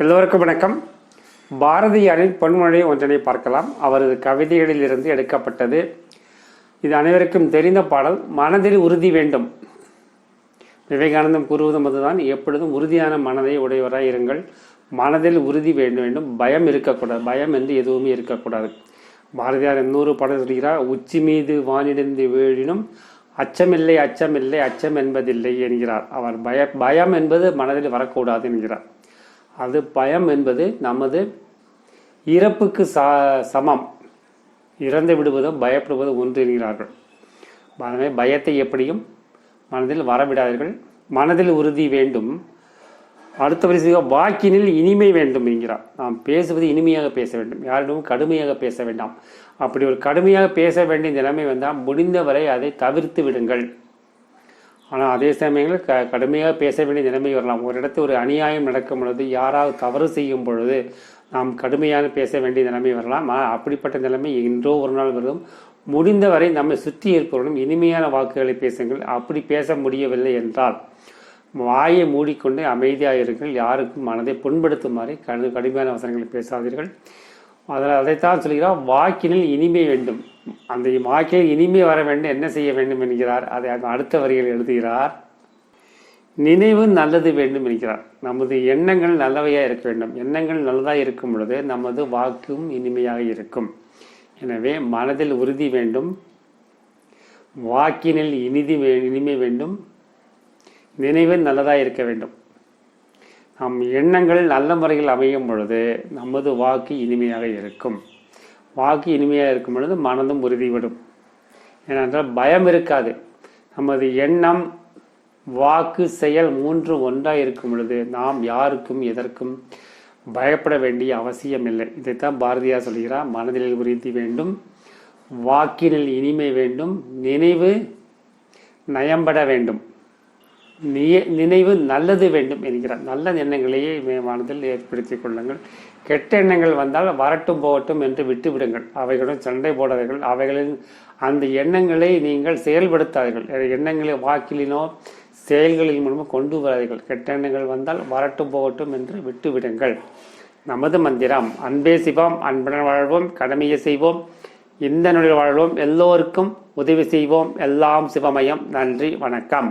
எல்லோருக்கும் வணக்கம். பாரதியாரின் பொன்மொழி ஒன்றினை பார்க்கலாம். அவரது கவிதைகளில் இருந்து எடுக்கப்பட்டது. இது அனைவருக்கும் தெரிந்த பாடல் மனதில் உறுதி வேண்டும். விவேகானந்தம் கூறுவதும் அதுதான். எப்பொழுதும் உறுதியான மனதை உடையவராக இருங்கள். மனதில் உறுதி வேண்டும் வேண்டும். பயம் இருக்கக்கூடாது. பயம் என்று எதுவுமே இருக்கக்கூடாது. பாரதியார் இன்னொரு பாடல் சொல்கிறார் உச்சி மீது வானிடந்து வீழினும் அச்சமில்லை அச்சமில்லை அச்சம் என்பதில்லை என்கிறார். அவர் பய பயம் என்பது மனதில் வரக்கூடாது என்கிறார். அது பயம் என்பது நமது இறப்புக்கு சா சமம். இறந்து விடுவதும் பயப்படுவதும் ஒன்று என்கிறார்கள். எனவே பயத்தை எப்படியும் மனதில் வரவிடாதீர்கள். மனதில் உறுதி வேண்டும். அடுத்த வரிசையாக வாக்கினில் இனிமை வேண்டும் என்கிறார். நாம் பேசுவது இனிமையாக பேச வேண்டும். யாரிடமும் கடுமையாக பேச வேண்டாம். அப்படி ஒரு கடுமையாக பேச வேண்டிய நிலைமை வந்தால் முடிந்தவரை அதை தவிர்த்து விடுங்கள். ஆனால் அதே சமயங்களில் க கடுமையாக பேச வேண்டிய நிலைமை வரலாம். ஒரு இடத்து ஒரு அநியாயம் நடக்கும் பொழுது யாராவது தவறு செய்யும் பொழுது நாம் கடுமையாக பேச வேண்டிய நிலைமை வரலாம். ஆனால் அப்படிப்பட்ட நிலைமை இன்றோ ஒரு நாள் வரும். முடிந்தவரை நம்மை சுற்றி இருப்பவர்களும் இனிமையான வாக்குகளை பேசுங்கள். அப்படி பேச முடியவில்லை என்றால் வாயை மூடிக்கொண்டு அமைதியாக இருங்கள் யாருக்கும் மனதை புண்படுத்துமாறு கடு கடுமையான வசனங்களை பேசாதீர்கள். அதில் அதைத்தான் சொல்கிறார் வாக்கினில் இனிமை வேண்டும். அந்த வாக்கில் இனிமை வர வேண்டும் என்ன செய்ய வேண்டும் என்கிறார். அதை அடுத்த வரியில் எழுதுகிறார் நினைவு நல்லது வேண்டும் என்கிறார். நமது எண்ணங்கள் நல்லவையாக இருக்க வேண்டும். எண்ணங்கள் நல்லதாக இருக்கும் பொழுது நமது வாக்கும் இனிமையாக இருக்கும். எனவே மனதில் உறுதி வேண்டும் வாக்கினில் இனிதி வே- இனிமை வேண்டும் நினைவு நல்லதாக இருக்க வேண்டும். நம் எண்ணங்கள் நல்ல முறையில் அமையும் பொழுது நமது வாக்கு இனிமையாக இருக்கும். வாக்கு இனிமையாக இருக்கும் பொழுது மனதும் உறுதிவிடும் ஏனென்றால் பயம் இருக்காது. நமது எண்ணம் வாக்கு செயல் மூன்று ஒன்றாக இருக்கும் பொழுது நாம் யாருக்கும் எதற்கும் பயப்பட வேண்டிய அவசியம் இல்லை. இதைத்தான் பாரதியார் சொல்கிறார் மனதில் உறுதி வேண்டும் வாக்கினில் இனிமை வேண்டும் நினைவு நயம்பட வேண்டும். நினைவு நல்லது வேண்டும் என்கிறார். நல்ல எண்ணங்களையே மனதில் ஏற்படுத்திக் கொள்ளுங்கள். கெட்ட எண்ணங்கள் வந்தால் வரட்டும் போகட்டும் என்று விட்டுவிடுங்கள். அவைகளுடன் சண்டை போடாதீர்கள். அவைகளின் அந்த எண்ணங்களை நீங்கள் செயல்படுத்தாதீர்கள். எண்ணங்களை வாக்கிலினோ செயல்களின் மூலமோ கொண்டு வராதீர்கள். கெட்ட எண்ணங்கள் வந்தால் வரட்டும் போகட்டும் என்று விட்டுவிடுங்கள். நமது மந்திரம் அன்பே சிவம் அன்புடன் வாழ்வோம் கடமையை செய்வோம் இந்த நொழில் வாழ்வோம் எல்லோருக்கும் உதவி செய்வோம் எல்லாம் சிவமயம். நன்றி வணக்கம்.